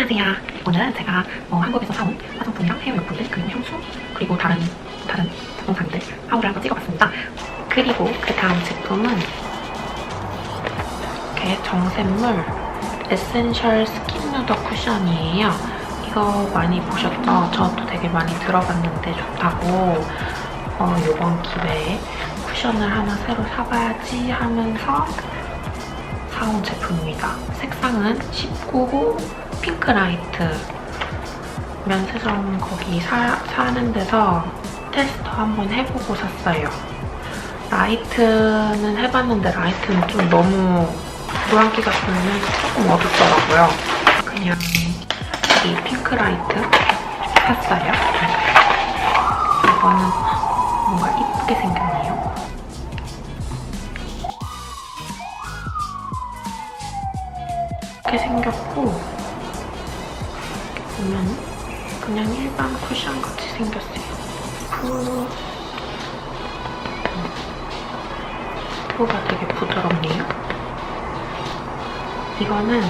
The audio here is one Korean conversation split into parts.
안녕하세요. 오늘은 제가 어, 한국에서 사온 화장품이랑 해외용품들 그리고 향수 그리고 다른 다른 영상들 하울을 한번 찍어봤습니다. 그리고 그 다음 제품은 이렇게 정샘물 에센셜 스킨 누더 쿠션이에요. 이거 많이 보셨죠? 저도 되게 많이 들어봤는데 좋다고 어, 이번 기회에 쿠션을 하나 새로 사봐야지 하면서 사온 제품입니다. 색상은 19호 핑크라이트 면세점 거기 사, 사는 데서 테스트 한번 해보고 샀어요. 라이트는 해봤는데 라이트는 좀 너무 노란기가 들면서 조금 어둡더라고요. 그냥 이 핑크 라이트 샀어요. 이거는 뭔가 이쁘게 생겼 이렇게 생겼고 이렇게 보면 그냥 일반 쿠션 같이 생겼어요. 푸... 푸가 되게 부드럽네요. 이거는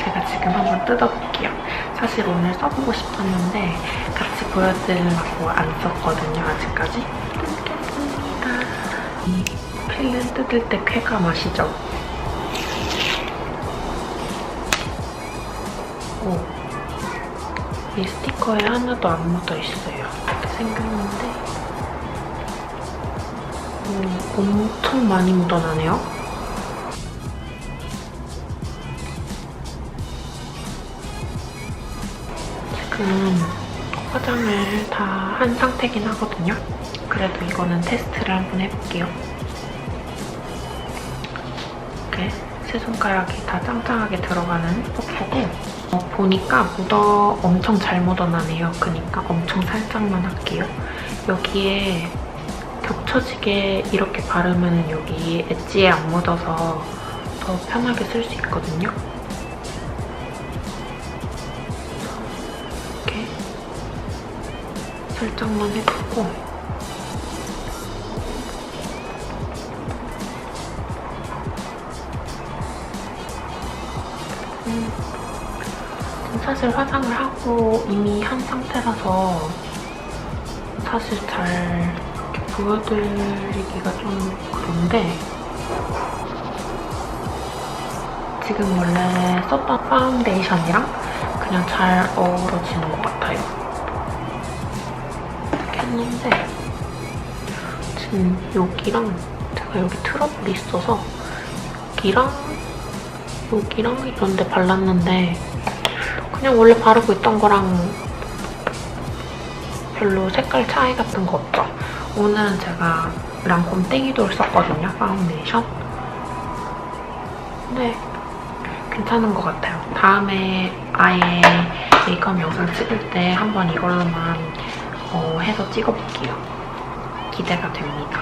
제가 지금 한번 뜯어볼게요. 사실 오늘 써보고 싶었는데 같이 보여드리려고 안 썼거든요, 아직까지. 뜯겠습니다. 이 필름 뜯을 때 쾌감 아시죠? 오. 이 스티커에 하나도 안 묻어 있어요. 이렇게 생겼는데 음, 엄청 많이 묻어나네요. 지금 화장을 다 한 상태긴 하거든요. 그래도 이거는 테스트를 한번 해볼게요. 세 손가락이 다 짱짱하게 들어가는 퍼프고 어, 보니까 묻어 엄청 잘 묻어나네요. 그니까 엄청 살짝만 할게요. 여기에 겹쳐지게 이렇게 바르면 여기 엣지에 안 묻어서 더 편하게 쓸 수 있거든요. 이렇게 살짝만 해주고 사실 화장을 하고 이미 한 상태라서 사실 잘 보여드리기가 좀 그런데 지금 원래 썼던 파운데이션이랑 그냥 잘 어우러지는 것 같아요. 이렇게 했는데 지금 여기랑 제가 여기 트러블이 있어서 여기랑 여기랑 이런 데 발랐는데 그냥 원래 바르고 있던 거랑 별로 색깔 차이 같은 거 없죠? 오늘은 제가 랑콤 땡이돌 썼거든요, 파운데이션. 근데 괜찮은 것 같아요. 다음에 아예 메이크업 영상 찍을 때 한번 이걸로만 어, 해서 찍어볼게요. 기대가 됩니다.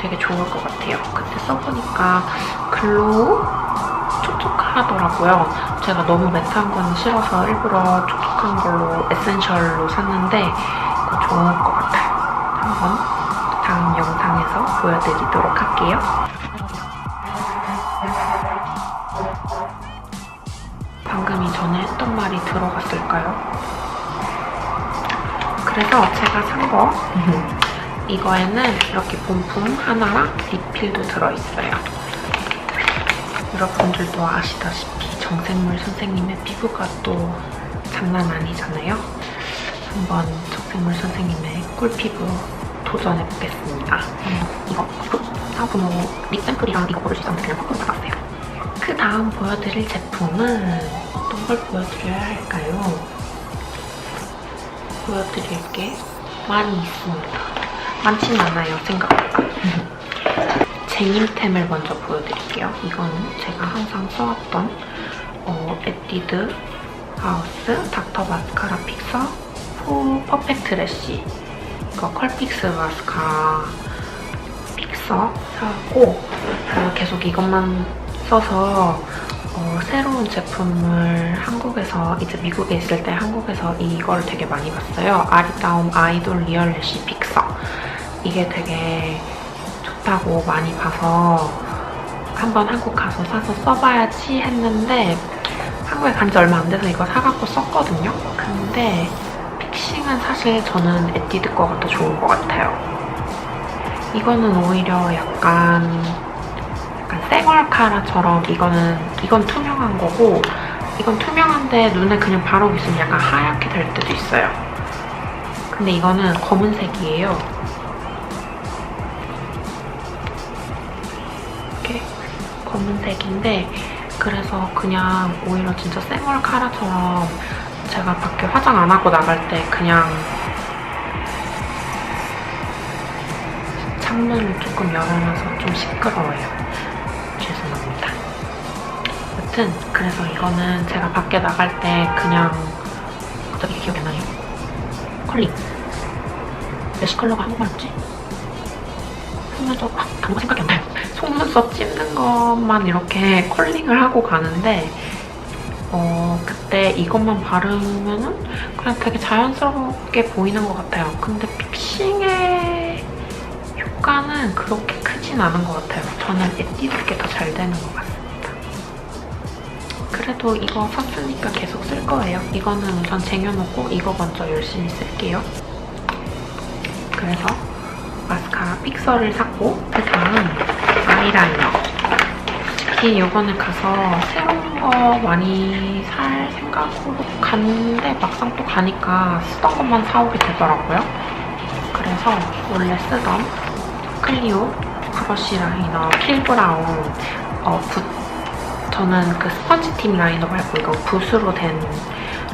되게 좋을 것 같아요. 그때 써보니까 글로우 하더라고요. 제가 너무 매트한 건 싫어서 일부러 촉촉한 걸로 에센셜로 샀는데 이거 좋을 것 같아요. 한번 다음 영상에서 보여드리도록 할게요. 방금 이전에 했던 말이 들어갔을까요? 그래서 제가 산 거 이거에는 이렇게 본품 하나랑 리필도 들어있어요. 여러분들도 아시다시피 정샘물 선생님의 피부가 또 장난 아니잖아요. 한번 정샘물 선생님의 꿀피부 도전해보겠습니다. 음, 이거 사분호 립 샘플이랑 이거 고를 수 있었는데 그냥 퍼프로 받았어요. 그 다음 보여드릴 제품은 어떤 걸 보여드려야 할까요? 보여드릴 게 많이 있습니다. 많진 않아요, 생각보다. 제님템을 먼저 보여드릴게요. 이거는 제가 항상 써왔던 어, 에뛰드 하우스 닥터 마스카라 픽서 포 퍼펙트 래쉬 이거 컬픽스 마스카라 픽서 사고 어, 계속 이것만 써서 어, 새로운 제품을 한국에서 이제 미국에 있을 때 한국에서 이걸 되게 많이 봤어요. 아리따움 아이돌 리얼 래쉬 픽서 이게 되게 좋다고 많이 봐서 한번 한국 가서 사서 써봐야지 했는데 한국에 간 지 얼마 안 돼서 이거 사갖고 썼거든요. 근데 픽싱은 사실 저는 에뛰드 거가 더 좋은 것 같아요. 이거는 오히려 약간 약간 생얼 카라처럼 이거는 이건 투명한 거고 이건 투명한데 눈에 그냥 바르고 있으면 약간 하얗게 될 때도 있어요. 근데 이거는 검은색이에요. 검은색인데 그래서 그냥 오히려 진짜 생얼 카라처럼 제가 밖에 화장 안 하고 나갈 때 그냥 창문을 조금 열어놔서 좀 시끄러워요. 죄송합니다. 여튼 그래서 이거는 제가 밖에 나갈 때 그냥 갑자기 기억이 안 나요. 컬링. 메시 컬러가 한국말이지? 속눈썹, 아, 단어가 생각이 안 나요. 속눈썹 찝는 것만 이렇게 컬링을 하고 가는데 어, 그때 이것만 바르면은 그냥 되게 자연스럽게 보이는 것 같아요. 근데 픽싱의 효과는 그렇게 크진 않은 것 같아요. 저는 에뛰드 게 더 잘 되는 것 같습니다. 그래도 이거 샀으니까 계속 쓸 거예요. 이거는 우선 쟁여놓고 이거 먼저 열심히 쓸게요. 그래서 마스카라 픽서를 샀고 그 다음 아이라이너 특히 이번에 가서 새로운 거 많이 살 생각으로 갔는데 막상 또 가니까 쓰던 것만 사오게 되더라고요. 그래서 원래 쓰던 클리오 브러쉬 라이너 킬브라운 어, 붓 저는 그 스펀지팀 라이너 말고 이거 붓으로 된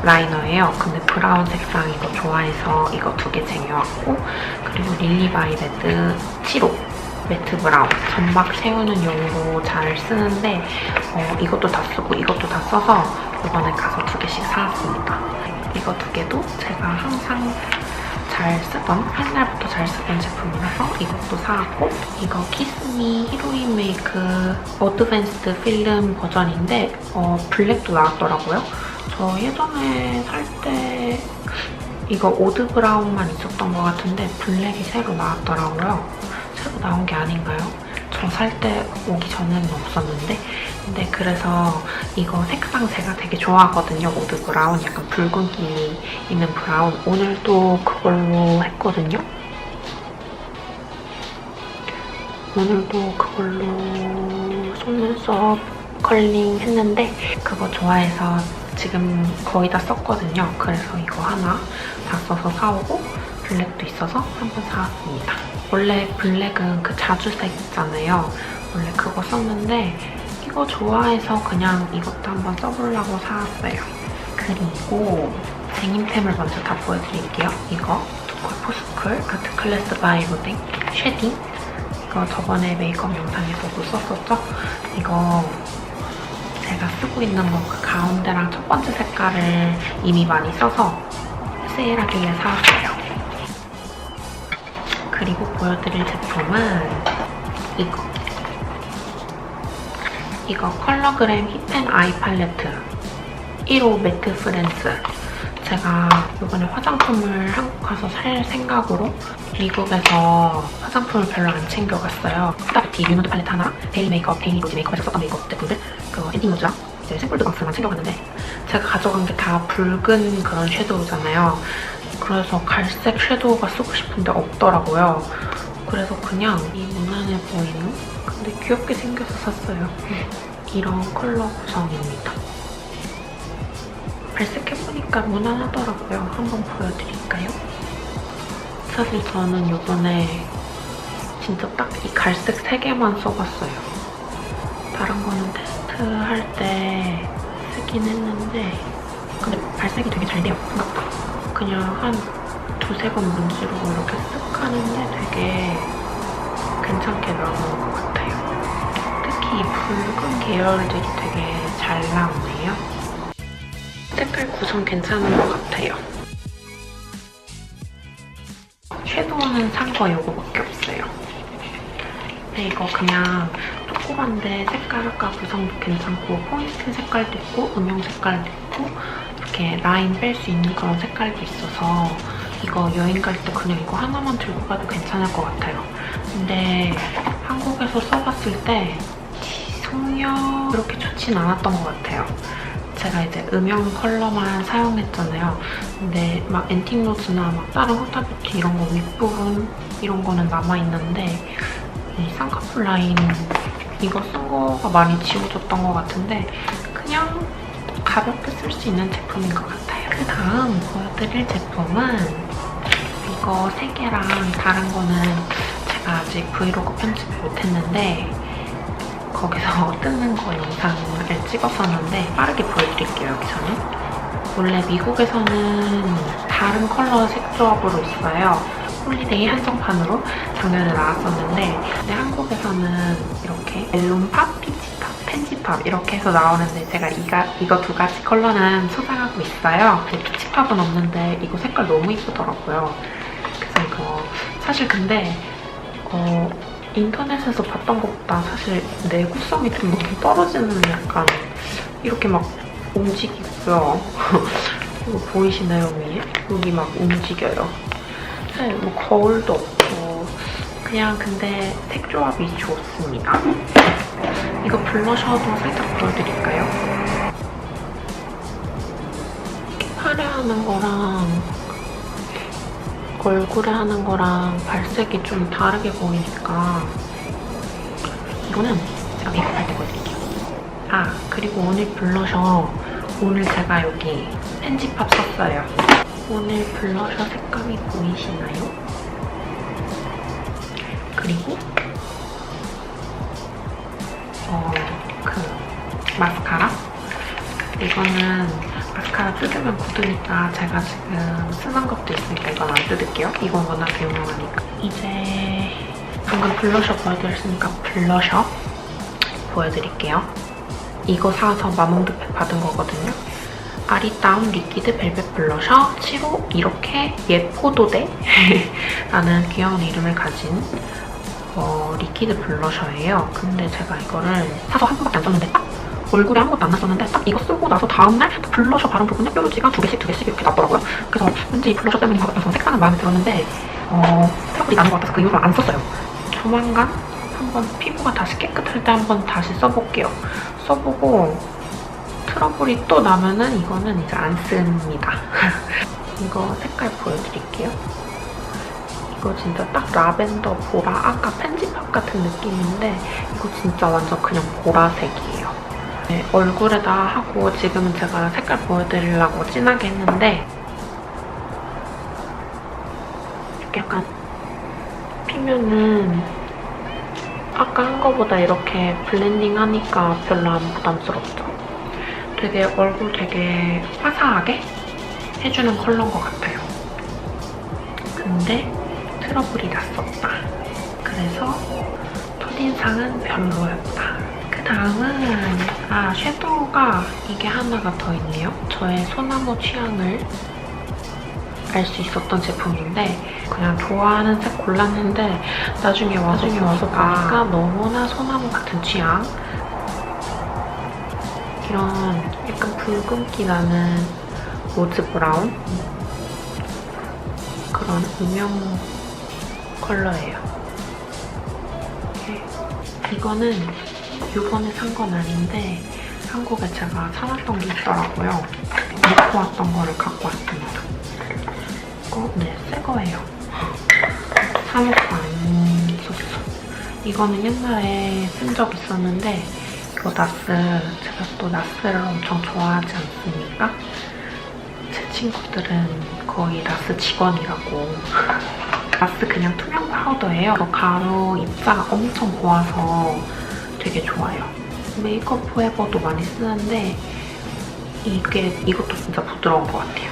라이너예요. 근데 브라운 색상 이거 좋아해서 이거 두 개 쟁여왔고 그리고 릴리바이레드 7호 매트 브라운 점막 세우는 용으로 잘 쓰는데 어, 이것도 다 쓰고 이것도 다 써서 이번에 가서 두 개씩 사왔습니다. 이거 두 개도 제가 항상 잘 쓰던 옛날부터 잘 쓰던 제품이라서 이것도 사왔고 이거 키스미 히로인 메이크 어드밴스드 필름 버전인데 어, 블랙도 나왔더라고요. 저 예전에 살 때 이거 오드 브라운만 있었던 것 같은데 블랙이 새로 나왔더라고요. 새로 나온 게 아닌가요? 저 살 때 오기 전에는 없었는데 근데 그래서 이거 색상 제가 되게 좋아하거든요. 오드 브라운 약간 붉은기 있는 브라운 오늘도 그걸로 했거든요. 오늘도 그걸로 속눈썹 컬링 했는데 그거 좋아해서 지금 거의 다 썼거든요. 그래서 이거 하나 다 써서 사오고 블랙도 있어서 한번 사왔습니다. 원래 블랙은 그 자주색 있잖아요. 원래 그거 썼는데 이거 좋아해서 그냥 이것도 한번 써보려고 사왔어요. 그리고 쟁임템을 먼저 다 보여드릴게요. 이거 코포스쿨 아트 클래스 바이 로댕 쉐딩 이거 저번에 메이크업 영상에서도 썼었죠? 이거 제가 쓰고 있는 거 그 가운데랑 첫 번째 색깔을 이미 많이 써서 세일하길래 사왔어요. 그리고 보여드릴 제품은 이거. 이거 컬러그램 힙앤 아이 팔레트 1호 매트 프렌즈. 제가 이번에 화장품을 한국 가서 살 생각으로 미국에서 화장품을 별로 안 챙겨갔어요. 스타뷰티 뉴누드 팔레트 하나, 데일리 메이크업, 데일리 로지 메이크업에서 썼던 메이크업 제품들, 그거 엔딩 로즈랑 이제 샘플드 박스만 챙겨갔는데 제가 가져간 게 다 붉은 그런 섀도우잖아요. 그래서 갈색 섀도우가 쓰고 싶은데 없더라고요. 그래서 그냥 이 무난해 보이는 근데 귀엽게 생겨서 샀어요. 이런 컬러 구성입니다. 발색해보니까 무난하더라고요. 한번 보여드릴까요? 사실 저는 이번에 진짜 딱 이 갈색 3개만 써봤어요. 거는 테스트할 때 쓰긴 했는데 근데 발색이 되게 잘 돼요, 생각보다. 그냥 한 두세 번 문지르고 이렇게 쓱 하는데 되게 괜찮게 나오는 것 같아요. 특히 이 붉은 계열들이 되게 잘 나오네요. 색깔 구성 괜찮은 것 같아요. 섀도우는 산 거 이거밖에 없어요. 근데 이거 그냥 조그만데 색깔 아까 구성도 괜찮고 포인트 색깔도 있고 음영 색깔도 있고 이렇게 라인 뺄 수 있는 그런 색깔도 있어서 이거 여행 갈 때 그냥 이거 하나만 들고 가도 괜찮을 것 같아요. 근데 한국에서 써봤을 때 성형 그렇게 좋진 않았던 것 같아요. 제가 이제 음영 컬러만 사용했잖아요. 근데 막 엔틱로즈나 막 다른 후타뷰티 이런 거 윗부분 이런 거는 남아있는데 이 쌍꺼풀 라인 이거 쓴 거가 많이 지워졌던 것 같은데 그냥 가볍게 쓸 수 있는 제품인 것 같아요. 그 다음 보여드릴 제품은 이거 세 개랑 다른 거는 제가 아직 브이로그 편집 못했는데 거기서 뜯는 거 영상을 찍었었는데 빠르게 보여드릴게요, 여기 저는. 원래 미국에서는 다른 컬러 색 조합으로 있어요. 홀리데이 한정판으로 작년에 나왔었는데 근데 한국에서는 이렇게 멜론팝, 피치팝, 펜지팝 이렇게 해서 나오는데 제가 이가, 이거 두 가지 컬러는 소장하고 있어요. 피치팝은 없는데 이거 색깔 너무 이쁘더라고요. 그래서 이거 사실 근데 어, 인터넷에서 봤던 것보다 사실 내구성이 좀 너무 떨어지는 약간 이렇게 막 움직이고요. 이거 보이시나요 위에? 여기 막 움직여요. 사실 뭐 거울도 없고 그냥 근데 색 조합이 좋습니다. 이거 블러셔도 살짝 보여드릴까요? 이렇게 팔에 하는 거랑 얼굴에 하는 거랑 발색이 좀 다르게 보이니까 이거는 제가 메이크업 때 보여드릴게요. 아 그리고 오늘 블러셔 오늘 제가 여기 펜지팝 썼어요. 오늘 블러셔 색감이 보이시나요? 그리고 어, 그 마스카라 이거는 마스카라 뜯으면 굳으니까 제가 지금 쓰는 것도 있으니까 이건 안 뜯을게요. 이건 워낙 유명하니까. 이제 방금 블러셔 보여드렸으니까 블러셔 보여드릴게요. 이거 사서 마몽드팩 받은 거거든요. 아리따운 리퀴드 벨벳 블러셔 7호 이렇게 예포도대 라는 귀여운 이름을 가진 어, 리퀴드 블러셔예요. 근데 제가 이거를 사서 한 번밖에 안 썼는데 딱 얼굴에 아무것도 안 났었는데 딱 이거 쓰고 나서 다음날 블러셔 바른 부분에 뾰루지가 두 개씩 두 개씩 이렇게 났더라고요. 그래서 왠지 이 블러셔 때문인 것 같아서 색상은 마음에 들었는데 어, 트러블이 나는 것 같아서 그 이후로 안 썼어요. 조만간 한번 피부가 다시 깨끗할 때 한번 다시 써볼게요. 써보고 트러블이 또 나면은 이거는 이제 안 씁니다. 이거 색깔 보여드릴게요. 이거 진짜 딱 라벤더 보라 아까 펜지팝 같은 느낌인데 이거 진짜 완전 그냥 보라색이에요. 네, 얼굴에다 하고 지금은 제가 색깔 보여드리려고 진하게 했는데 이렇게 약간 피면은 아까 한 거보다 이렇게 블렌딩 하니까 별로 안 부담스럽죠. 되게 얼굴 되게 화사하게 해주는 컬러인 것 같아요. 근데 트러블이 났었다. 그래서 첫인상은 별로였다. 그 다음은 아 섀도우가 이게 하나가 더 있네요. 저의 소나무 취향을 알 수 있었던 제품인데 그냥 좋아하는 색 골랐는데 나중에 와서 나중에 와서 보니까 너무나 소나무 같은 취향 이런 약간 붉은기 나는 로즈 브라운 그런 음영 컬러예요. 이렇게. 이거는 이번에 산 건 아닌데 한국에 제가 사놨던 게 있더라고요. 놓고 왔던 거를 갖고 왔습니다. 이거 네, 새 거예요. 사놓고 안 썼어. 이거는 옛날에 쓴 적 있었는데 이거 나스, 제가 또 나스를 엄청 좋아하지 않습니까? 제 친구들은 거의 나스 직원이라고. 나스 그냥 투명 파우더예요. 가루 입자가 엄청 고와서 되게 좋아요. 메이크업 포에버도 많이 쓰는데 이게 이것도 진짜 부드러운 것 같아요.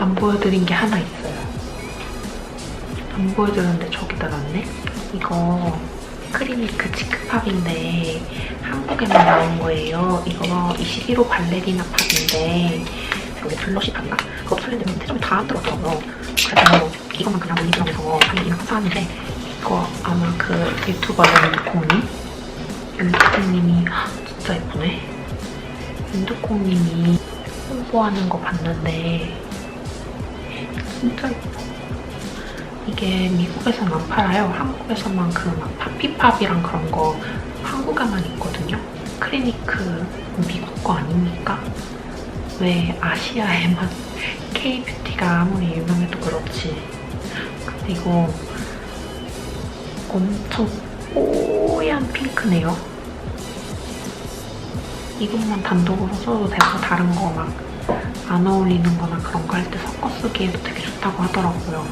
안 보여드린 게 하나 있어요. 안 보여드렸는데 저기다 놨네? 이거 크리미크 치크팝인데 한국에만 나온 거예요. 이거 21호 발레리나 팝인데 여기 블러시 팝인가? 그거 설렌데 세점이 다안 들었더라고요. 그래서 이것만 그냥 올리브영에서 발레리나 팝 사왔는데 이거 아마 그 유튜버 연두콩님? 연두콩님이 진짜 예쁘네. 연두콩님이 홍보하는 거 봤는데 진짜 예뻐. 이게 미국에서는 안 팔아요. 한국에서만 그막 파피팝이랑 그런 거 한국에만 있거든요. 크리니크 미국 거 아닙니까? 왜 아시아에만 K-뷰티가 아무리 유명해도 그렇지. 근데 이거 엄청 뽀얀 핑크네요. 이것만 단독으로 써도 되고 다른 거 막 안 어울리는 거나 그런 거 할 때 섞어 쓰기에도 되게 좋다고 하더라고요.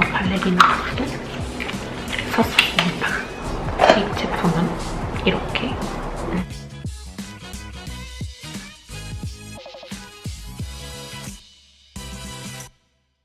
발레리나 도썼